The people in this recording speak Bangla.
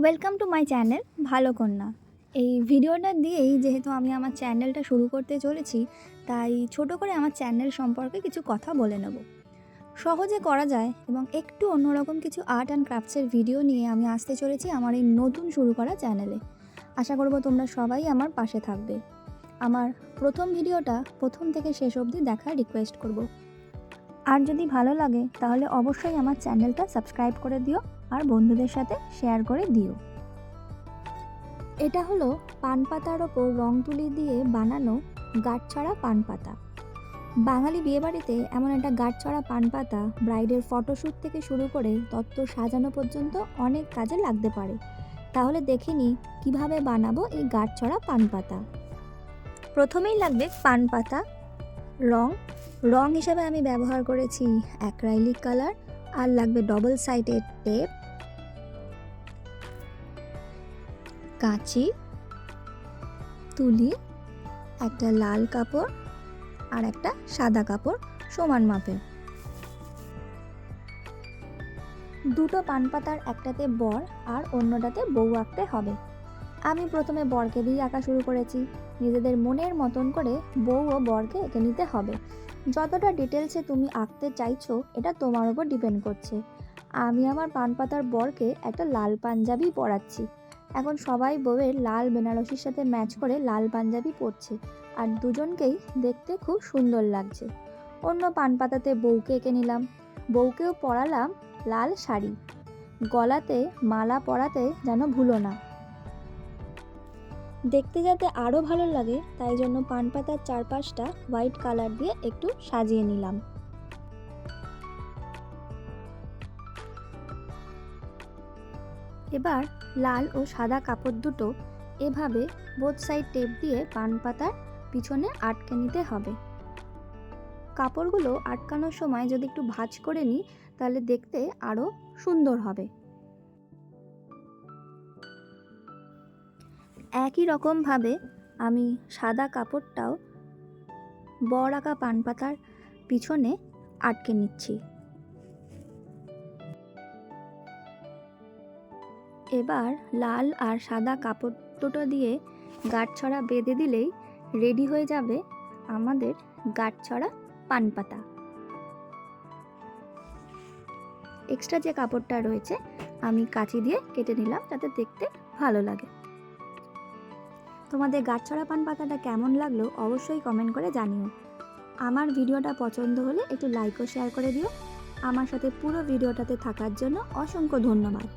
ওয়েলকাম টু মাই চ্যানেল ভালো কন্যা। এই ভিডিওটা দিয়েই যেহেতু আমি আমার চ্যানেলটা শুরু করতে চলেছি, তাই ছোট করে আমার চ্যানেল সম্পর্কে কিছু কথা বলে নেব। সহজে করা যায় এবং একটু অন্যরকম কিছু আর্ট অ্যান্ড ক্রাফটসের ভিডিও নিয়ে আমি আসতে চলেছি আমার এই নতুন শুরু করা চ্যানেলে আশা করব তোমরা সবাই আমার পাশে থাকবে। আমার প্রথম ভিডিওটা প্রথম থেকে শেষ অবধি দেখার রিকোয়েস্ট করব। আর যদি ভালো লাগে, তাহলে অবশ্যই আমার চ্যানেলটা সাবস্ক্রাইব করে দিও। আর বন্ধুদের সাথে শেয়ার করে দিও। এটা হলো পান পাতার ওপর রং তুলি দিয়ে বানানো গাঁটছড়া পান পাতা। বাঙালি বিয়েবাড়িতে এমন একটা গাঁটছড়া পান পাতা ব্রাইডের ফটোশ্যুট থেকে শুরু করে তত্ত্ব সাজানো পর্যন্ত অনেক কাজে লাগতে পারে। তাহলে দেখে নিই কীভাবে বানাবো এই গাঁটছড়া পান পাতা। প্রথমেই লাগবে পান পাতা, রং। রং হিসাবে আমি ব্যবহার করেছি অ্যাক্রাইলিক কালার আর লাগবে ডবল সাইডেড টেপ কাঁচি, তুলি, একটা লাল কাপড় আর একটা সাদা কাপড় সমান মাপের। দুটো পান পাতার একটাতে বর আর অন্যটাতে বউ আঁকতে হবে। আমি প্রথমে বরকে দিয়ে আঁকা শুরু করেছি। নিজেদের মনের মতন করে বউ ও বরকে এঁকে নিতে হবে। যতটা ডিটেলসে তুমি আঁকতে চাইছো, এটা তোমার উপর ডিপেন্ড করছে। আমি আমার পান পাতার বরকে একটা লাল পাঞ্জাবি পরাচ্ছি। এখন সবাই বউয়ের লাল বেনারসির সাথে ম্যাচ করে লাল পাঞ্জাবি পরছে আর দুজনকেই দেখতে খুব সুন্দর লাগছে। অন্য পান পাতাতে বউকে এঁকে নিলাম। বউকেও পরালাম লাল শাড়ি। গলাতে, মালা পরাতে যেন ভুলো না। দেখতে যাতে আরও ভালো লাগে, তাই জন্য পান পাতার চারপাশটা হোয়াইট কালার দিয়ে একটু সাজিয়ে নিলাম। এবার লাল ও সাদা কাপড় দুটো এভাবে বোথ সাইড টেপ দিয়ে পান পাতার পিছনে আটকে নিতে হবে। কাপড়গুলো আটকানোর সময় যদি একটু ভাঁজ করে নিই, তাহলে দেখতে আরও সুন্দর হবে। একই রকমভাবে আমি সাদা কাপড়টাও বড় আঁকা পান পাতার পিছনে আটকে নিচ্ছি। এবার লাল আর সাদা কাপড় দুটো দিয়ে গাঁটছড়া বেঁধে দিলেই রেডি হয়ে যাবে আমাদের গাঁটছড়া পান পাতা এক্সট্রা যে কাপড়টা রয়েছে, আমি কাঁচি দিয়ে কেটে নিলাম যাতে দেখতে ভালো লাগে। তোমাদের গাছছড়া পান পাতাটা কেমন লাগল অবশ্যই কমেন্ট করে জানিও। আমার ভিডিওটা পছন্দ হলে একটু লাইক ও শেয়ার করে দিও। আমার সাথে পুরো ভিডিওটাতে থাকার জন্য অসংখ্য ধন্যবাদ।